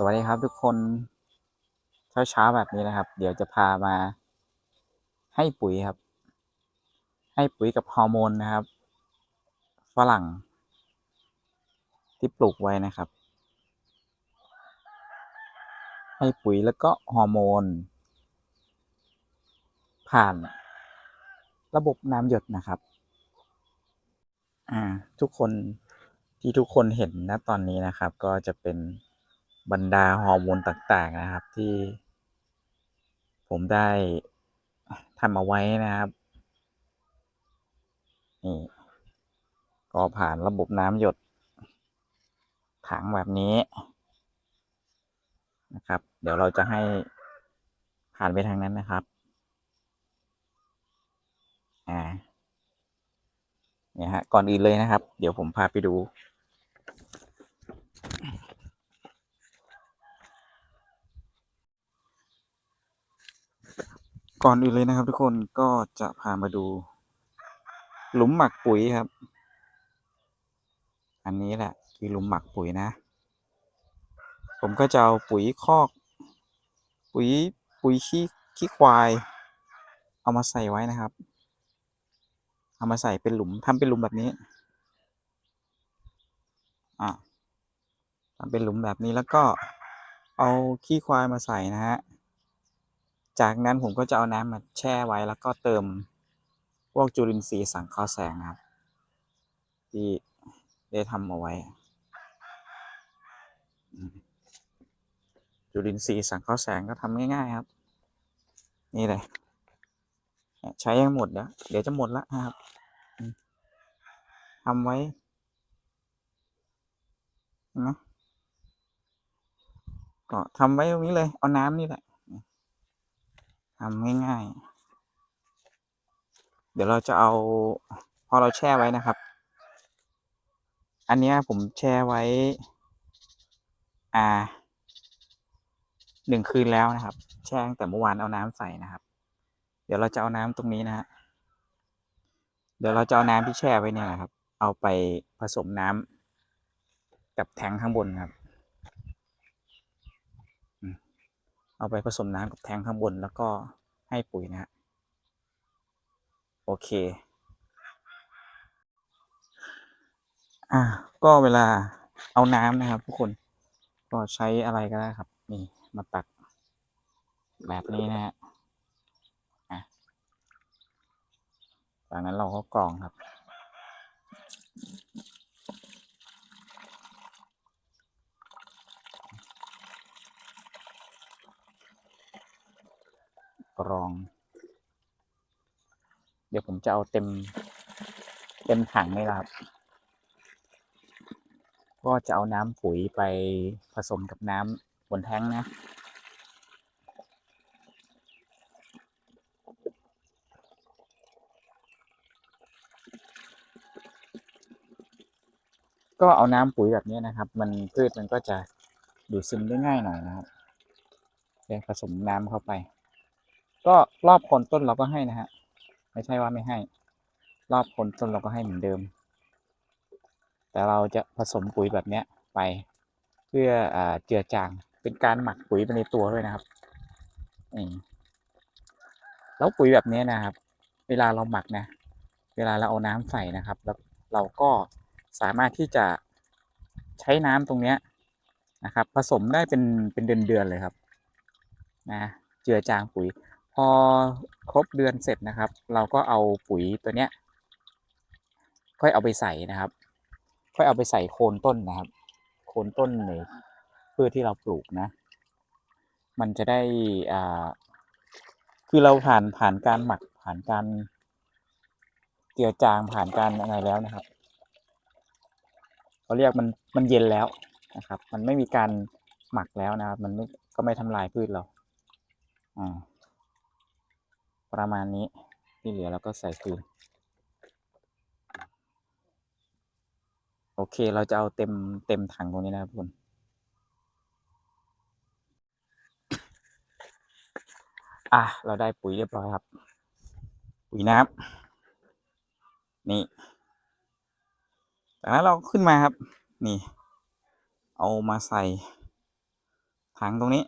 สวัสดีครับทุกคนเช้าเช้าแบบนี้นะครับ เดี๋ยวจะพามา ให้ปุ๋ยครับ ให้ปุ๋ยกับฮอร์โมนนะครับฝรั่ง ที่ปลูกไว้นะครับ ให้ปุ๋ยแล้วก็ฮอร์โมน ผ่านระบบน้ำหยดนะครับ อ่า ทุกคนที่ทุกคนเห็นนะตอนนี้นะครับ ก็จะเป็น บรรดาฮอร์โมนต่างๆนะครับที่ ผมได้ทำเอาไว้นะครับนี่ก็ผ่านระบบน้ำหยด ถังแบบนี้นะครับ เดี๋ยวเราจะให้ผ่านไปทางนั้นนะครับ อ่าเนี่ยฮะ ก่อนอื่นเลยนะครับ เดี๋ยวผมพาไปดู ก่อนอื่นเลยนะครับทุกคนก็จะพามาดู หลุมหมักปุ๋ยครับ อันนี้แหละคือหลุมหมักปุ๋ยนะ ผมก็จะเอาปุ๋ยคอก ปุ๋ยปุ๋ยขี้ขี้ควาย เอามาใส่ไว้นะครับ เอามาใส่เป็นหลุมทำเป็นหลุมแบบนี้อะทำเป็นหลุมแบบนี้แล้วก็เอาขี้ควายมาใส่นะฮะ จากนั้นผมก็จะเอาน้ำมาแช่ไว้แล้วก็เติมพวกจุลินทรีย์สังเคราะห์แสงครับ ที่ได้ทำเอาไว้ จุลินทรีย์สังเคราะห์แสงก็ทำง่ายๆครับ นี่เลยใช้ยังหมดเดี๋ยวเดี๋ยวจะหมดละนะครับทำไว้นะก็ทำไว้ตรงนี้เลย เอาน้ำนี่แหละ ทำง่ายๆ เดี๋ยวเราจะเอา พอเราแช่ไว้นะครับ อันนี้ผมแช่ไว้ อ่าหนึ่งคืนแล้วนะครับ แช่ตั้งแต่เมื่อวานเอาน้ำใส่นะครับ เดี๋ยวเราจะเอาน้ำตรงนี้นะฮะเดี๋ยวเราจะเอาน้ำที่แช่ไว้เนี่ยนะครับ เอาไปผสมน้ำกับแทงข้างบนครับ เอาไปผสมน้ำกับแทงข้างบนแล้วก็ให้ปุ๋ยนะฮะโอเค อ่า ก็เวลาเอาน้ำนะครับทุกคนก็ใช้อะไรก็ได้ครับ นี่มาตักแบบนี้นะฮะอะจากนั้นเราก็กรองครับ กรอง เดี๋ยวผมจะเอาเต็ม เต็มถังเลยครับ ก็จะเอาน้ำปุ๋ยไปผสมกับน้ำบนแท้งนะก็เอาน้ำปุ๋ยแบบนี้นะครับ มันพืชมันก็จะดูดซึมได้ง่ายหน่อยนะครับเดี๋ยวผสมน้ำเข้าไป ก็รอบคนต้นเราก็ให้นะฮะ ไม่ใช่ว่าไม่ให้ รอบคนต้นเราก็ให้เหมือนเดิม แต่เราจะผสมปุ๋ยแบบเนี้ยไปเพื่ออเจือจางเป็นการหมักปุ๋ยไปในตัวด้วยนะครับนี่แล้วปุ๋ยแบบนี้นะครับ เวลาเราหมักนะ เวลาเราเอาน้ำใส่นะครับ แล้วเราก็สามารถที่จะใช้น้ำตรงเนี้ยนะครับ ผสมได้เป็นเป็นเดือนๆเลยครับ นะ เจือจางปุ๋ย อครบเดือนเสร็จนะครับ เราก็เอาปุ๋ยตัวเนี้ย ค่อยเอาไปใส่นะครับ ค่อยเอาไปใส่โคนต้นนะครับ โคนต้นในพืชที่เราปลูกนะ มันจะได้อ่าคือเราผ่านผ่านการหมักผ่านการเจือจางผ่านการอะไรแล้วนะครับเขาเรียกมันมันเย็นแล้วนะครับ มันไม่มีการหมักแล้วนะครับ มันไม่ก็ไม่ทำลายพืชเราอ่า ประมาณนี้ที่เหลือเราก็ใส่คืนโอเค เราจะเอาเต็มเต็มถังตรงนี้นะครับทุกคนอะ เราได้ปุ๋ยเรียบร้อยครับ ปุ๋ยน้ำนี่จากนั้นเราขึ้นมาครับ นี่ เอามาใส่ถังตรงนี้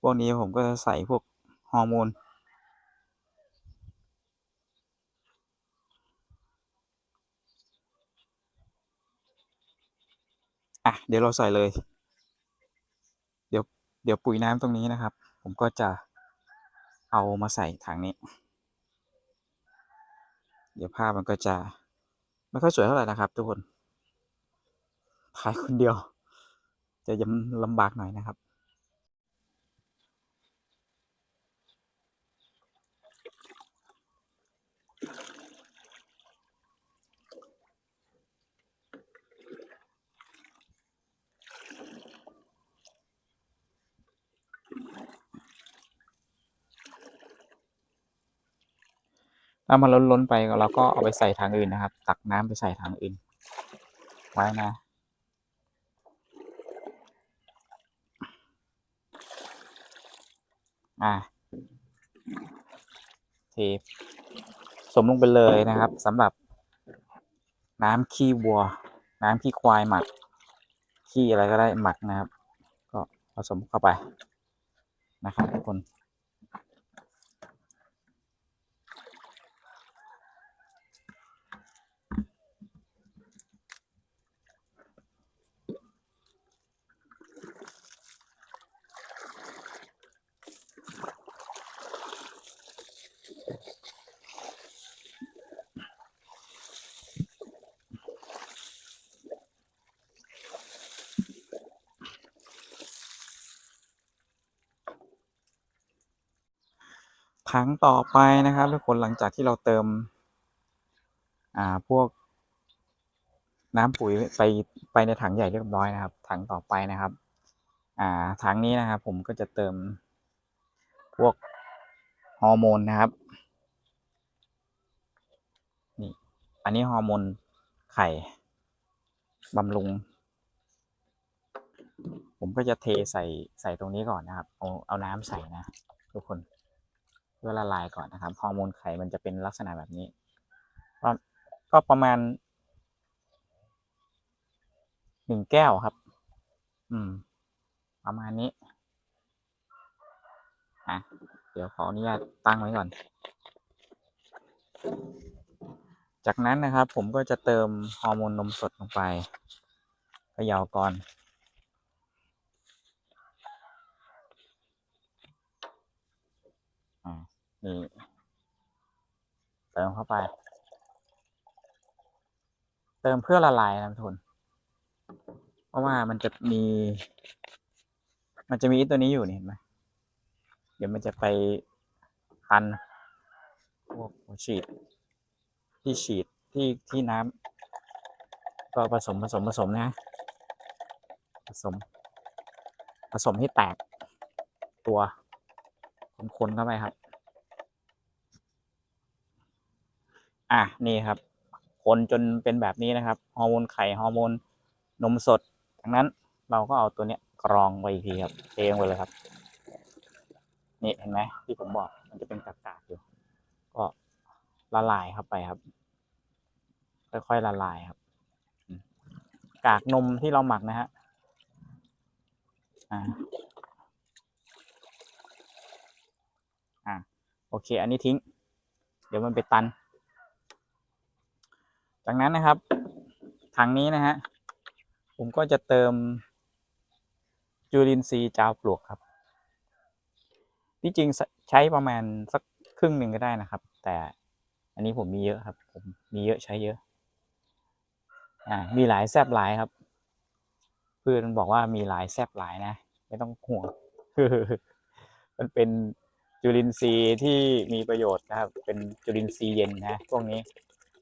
พวกนี้ผมก็จะใส่พวกฮอร์โมน อะเดี๋ยวเราใส่เลย เดี๋ยวเดี๋ยวปุ๋ยน้ำตรงนี้นะครับ ผมก็จะเอามาใส่ถังนี้ เดี๋ยวภาพมันก็จะ ไม่ค่อยสวยเท่าไหร่นะครับ ทุกคนถ่ายคนเดียว จะยังลำบากหน่อยนะครับ ถ้ามันล้นล้นไปเราก็เอาไปใส่ทางอื่นนะครับ ตักน้ำไปใส่ทางอื่น ไว้นะอ่าเทสมลงไปเลยนะครับสำหรับ น้ำขี้วัว น้ำขี้ควายหมัก ขี้อะไรก็ได้หมักนะครับ ก็ผสมเข้าไปนะครับทุกคน ถังต่อไปนะครับทุกคนหลังจากที่เราเติม อ่าพวก น้ำปุ๋ยไปไปในถังใหญ่เรียบร้อยนะครับ ถังต่อไปนะครับ อ่าถังนี้นะครับ ผมก็จะเติม พวกฮอร์โมนนะครับนี่อันนี้ฮอร์โมนไข่บำรุง ผมก็จะเทใส่ใส่ตรงนี้ก่อนนะครับ เอาเอาน้ำใส่นะ ทุกคน เพื่อละลายก่อนนะครับฮอร์โมนไข่มันจะเป็นลักษณะแบบนี้ก็ก็ประมาณหนึ่งแก้วครับ อืม ประมาณนี้อะเดี๋ยวขออนุญาตตั้งไว้ก่อน จากนั้นนะครับ ผมก็จะเติมฮอร์โมนนมสดลงไปเขย่าก่อน อ่า นี่เติมเข้าไป เติมเพื่อละลายนะทุน เพราะว่ามันจะมี มันจะมีตัวนี้อยู่นี่เห็นไหมเดี๋ยวมันจะไปพันพวกฉีด ที่ฉีดที่ที่น้ำก็ผสมผสมผสมนะ ผสม ผสมให้แตกตัวคนๆเข้าไปครับ อะนี่ครับ คนจนเป็นแบบนี้นะครับฮอร์โมนไข่ฮอร์โมนนมสดจากนั้นเราก็เอาตัวเนี้ยกรองไปอีกทีครับเทลงไปเลยครับ นี่เห็นไหมที่ผมบอกมันจะเป็นกากๆอยู่ ก็ละลายเข้าไปครับ ค่อยๆละลายครับ กากนมที่เราหมักนะฮะอ่าอ่าโอเค อันนี้ทิ้ง เดี๋ยวมันไปตัน จากนั้นนะครับ ถังนี้นะฮะ ผมก็จะเติม จุลินทรีย์จาวปลวกครับ ที่จริงใช้ประมาณสักครึ่งหนึ่งก็ได้นะครับ แต่อันนี้ผมมีเยอะครับ ผมมีเยอะใช้เยอะ อ่า มีหลายแซบหลายครับ เพื่อนบอกว่ามีหลายแซบหลายนะ ไม่ต้องห่วง มันเป็นจุลินทรีย์ที่มีประโยชน์นะครับ เป็นจุลินทรีย์เย็นนะ พวกนี้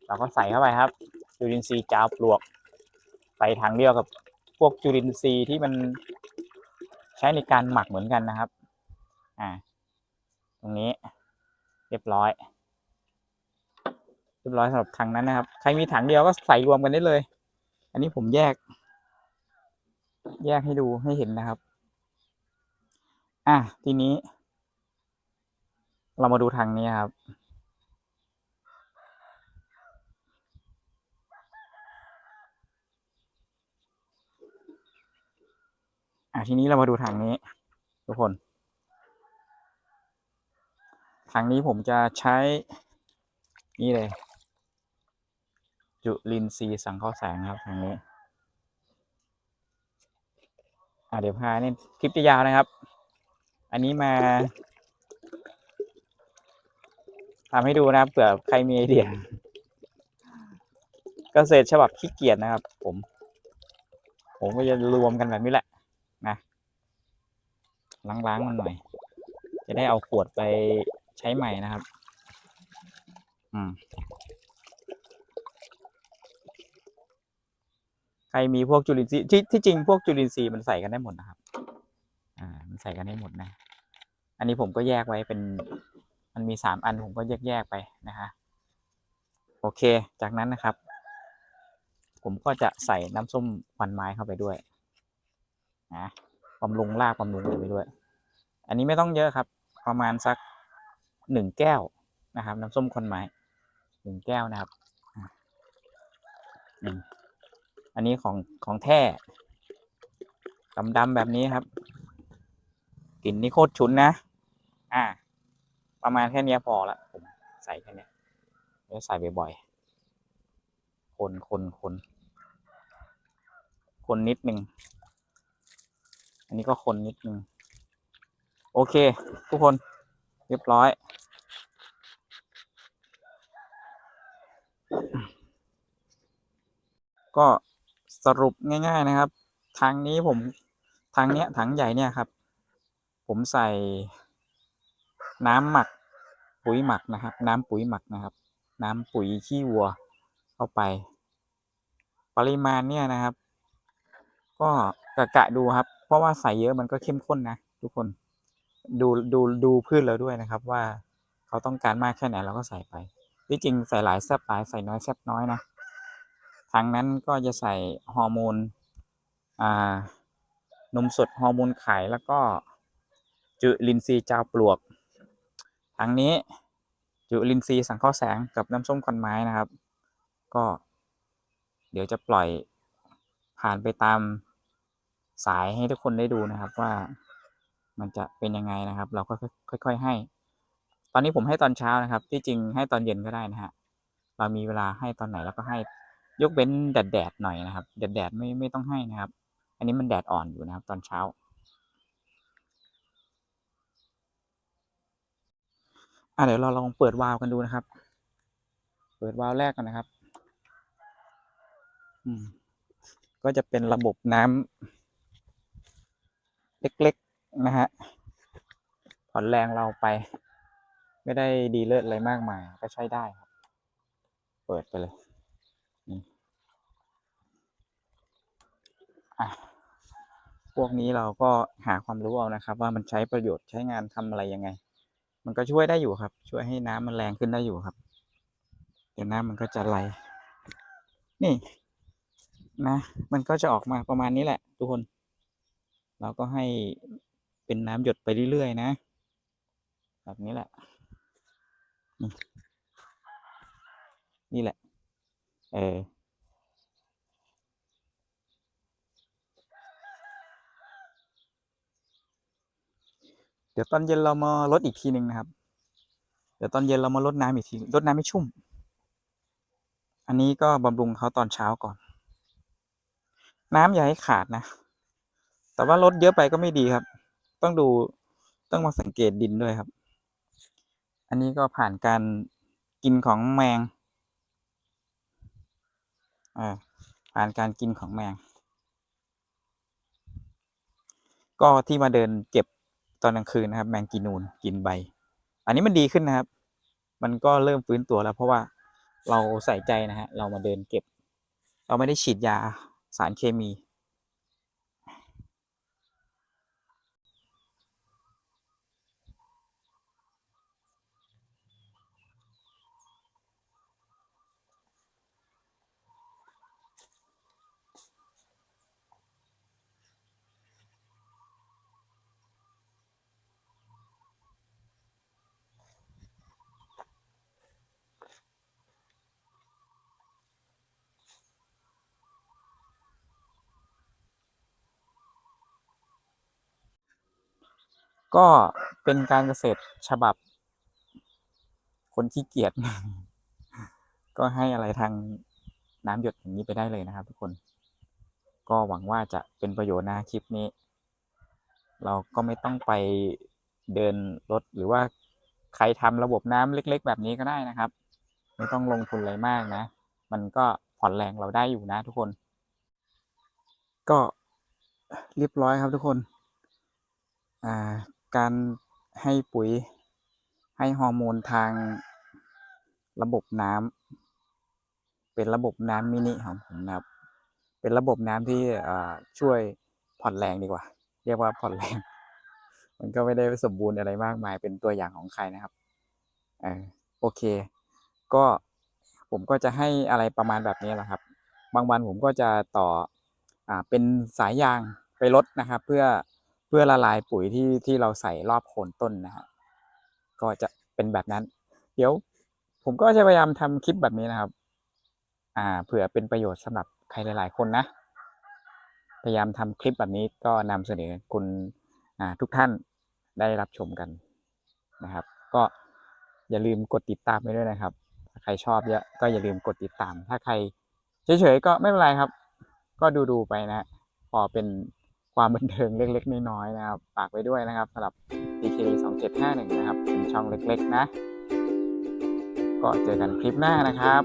เราก็ใส่เข้าไปครับ จุลินทรีย์จาวปลวกใส่ถังเดียวกับพวกจุลินทรีย์ที่มันใช้ในการหมักเหมือนกันนะครับ อ่า ตรงนี้ เรียบร้อย เรียบร้อยสำหรับถังนั้นนะครับ ใครมีถังเดียวก็ใส่รวมกันได้เลย อันนี้ผมแยก แยกให้ดูให้เห็นนะครับ อะทีนี้ เรามาดูทางนี้ครับ ทีนี้เรามาดูทางนี้ ทุกคน ทางนี้ผมจะใช้ นี่เลย จุลินทรีย์สังเคราะห์แสงครับทางนี้ อ่าเดี๋ยวพาเนี่ยคลิปจะยาวนะครับ อันนี้มาทำให้ดูนะครับเผื่อใครมีไอเดียเกษตรฉบับขี้เกียจนะครับ ผม ผมก็จะรวมกันแบบนี้แหละ ล้างๆมันหน่อย จะได้เอาขวดไปใช้ใหม่นะครับ อืมใครมีพวกจุลินทรีย์ที่ที่จริงพวกจุลินทรีย์มันใส่กันได้หมดนะครับ อ่า มันใส่กันได้หมดนะ อันนี้ผมก็แยกไว้เป็น มันมีสามอันผมก็แยกแยกๆไปนะฮะโอเค จากนั้นนะครับ ผมก็จะใส่น้ำส้มควันไม้เข้าไปด้วยนะ บำรุงรากบำรุงอะไรไปด้วย อันนี้ไม่ต้องเยอะครับ ประมาณสักหนึ่งแก้วนะครับ น้ำส้มคนไม้หนึ่งแก้วนะครับอันนี้ของของแท้ดำๆแบบนี้ครับกลิ่นนี่โคตรฉุนนะ อ่า ประมาณแค่นี้พอละผมใส่แค่นี้แล้วใส่บ่อยๆคนคนคนคนนิดหนึ่ง นนี้ก็คนนิดนึง โอเค ทุกคนเรียบร้อย ก็สรุปง่าย ๆนะครับ ทางนี้ผมทางเนี้ยถังใหญ่เนี่ยครับ ผมใส่น้ำหมักปุ๋ยหมักนะครับ น้ำปุ๋ยหมักนะครับ น้ำปุ๋ยขี้วัวเข้าไป ปริมาณเนี่ยนะครับ ก็กะกะดูครับ ราะว่าใส่เยอะมันก็เข้มข้นนะทุกคนดูดูดูพืชเราด้วยนะครับ ว่าเขาต้องการมากแค่ไหนเราก็ใส่ไป ที่จริงใส่หลายแซบหลายใส่น้อยแซบน้อยนะทางนั้นก็จะใส่ฮอร์โมนอ่านมสดฮอร์โมนไข่แล้วก็จุลินทรีย์จาวปลวกทางนี้จุลินทรีย์สังเคราะห์แสงกับน้ำส้มควันไม้นะครับ ก็เดี๋ยวจะปล่อยผ่านไปตาม สายให้ทุกคนได้ดูนะครับว่ามันจะเป็นยังไงนะครับ เราก็ค่อย ๆ ให้ ตอนนี้ผมให้ตอนเช้านะครับ ที่จริงให้ตอนเย็นก็ได้นะฮะเรามีเวลาให้ตอนไหนเราก็ให้ยกเว้นแดดๆหน่อยนะครับแดดๆไม่ไม่ต้องให้นะครับ อันนี้มันแดดอ่อนอยู่นะครับ ตอนเช้า อะเดี๋ยวเราลองเปิดวาล์วกันดูนะครับ เปิดวาล์วแรกกันนะครับ อืมก็จะเป็นระบบน้ำ เล็กๆนะฮะผ่อนแรงเราไป ไม่ได้ดีเลิศอะไรมากมาย ก็ใช้ได้ครับ เปิดไปเลยพวกนี้เราก็หาความรู้เอานะครับ ว่ามันใช้ประโยชน์ใช้งานทำอะไรยังไง มันก็ช่วยได้อยู่ครับ ช่วยให้น้ำมันแรงขึ้นได้อยู่ครับ เดี๋ยวน้ำมันก็จะไหล นี่ นะ มันก็จะออกมาประมาณนี้แหละ ทุกคน เราก็ให้เป็นน้ำหยดไปเรื่อยๆนะ แบบนี้แหละ นี่แหละ เออเดี๋ยวตอนเย็นเรามาลดอีกทีหนึ่งนะครับ เดี๋ยวตอนเย็นเรามาลดน้ำอีกทีลดน้ำให้ชุ่ม อันนี้ก็บำรุงเขาตอนเช้าก่อน น้ำอย่าให้ขาดนะ แต่ว่าลดเยอะไปก็ไม่ดีครับ ต้องดูต้องมาสังเกตดินด้วยครับ อันนี้ก็ผ่านการกินของแมงอ่าผ่านการกินของแมง ก็ที่มาเดินเก็บตอนกลางคืนนะครับ แมงกีนูนกินใบ อันนี้มันดีขึ้นนะครับ มันก็เริ่มฟื้นตัวแล้วเพราะว่าเราใส่ใจนะฮะ เรามาเดินเก็บ เราไม่ได้ฉีดยาสารเคมี ก็เป็นการเกษตรฉบับ คนขี้เกียจก็ให้อะไรทางน้ำหยดอย่างนี้ไปได้เลยนะครับทุกคน ก็หวังว่าจะเป็นประโยชน์นะคลิปนี้ เราก็ไม่ต้องไปเดินรถหรือว่าใครทำระบบน้ำเล็ก ๆ แบบนี้ก็ได้นะครับ ไม่ต้องลงทุนอะไรมากนะ มันก็ผ่อนแรงเราได้อยู่นะทุกคน ก็เรียบร้อยครับทุกคน อ่า การให้ปุ๋ยให้ฮอร์โมนทางระบบน้ำเป็นระบบน้ำมินิของผมนะครับ เป็นระบบน้ำที่ช่วยผ่อนแรงดีกว่า เรียกว่าผ่อนแรง มันก็ไม่ได้สมบูรณ์อะไรมากมายเป็นตัวอย่างของใครนะครับเออโอเค ก็ผมก็จะให้อะไรประมาณแบบนี้แหละครับ บางวันผมก็จะต่ออเป็นสายยางไปลดนะครับ เพื่อ พื่อละลายปุ๋ยที่ที่เราใส่รอบโคนต้นนะฮะก็จะเป็นแบบนั้น เดี๋ยว ผมก็จะพยายามทำคลิปแบบนี้นะครับ อ่าเผื่อเป็นประโยชน์สำหรับใครหลาย ๆ คนนะ พยายามทำคลิปแบบนี้ก็นำเสนอคุณอ่าทุกท่านได้รับชมกันนะครับ ก็อย่าลืมกดติดตามไปด้วยนะครับ ถ้าใครชอบเยอะก็อย่าลืมกดติดตาม ถ้าใครเฉยๆก็ไม่เป็นไรครับ ก็ดูๆไปนะ พอเป็น ความบันเทิงเล็ก ๆ น้อยๆนะครับฝากไว้ด้วยนะครับสำหรับ DK 2751 นะครับ เป็นช่องเล็ก ๆ นะ ก็เจอกันคลิปหน้านะครับ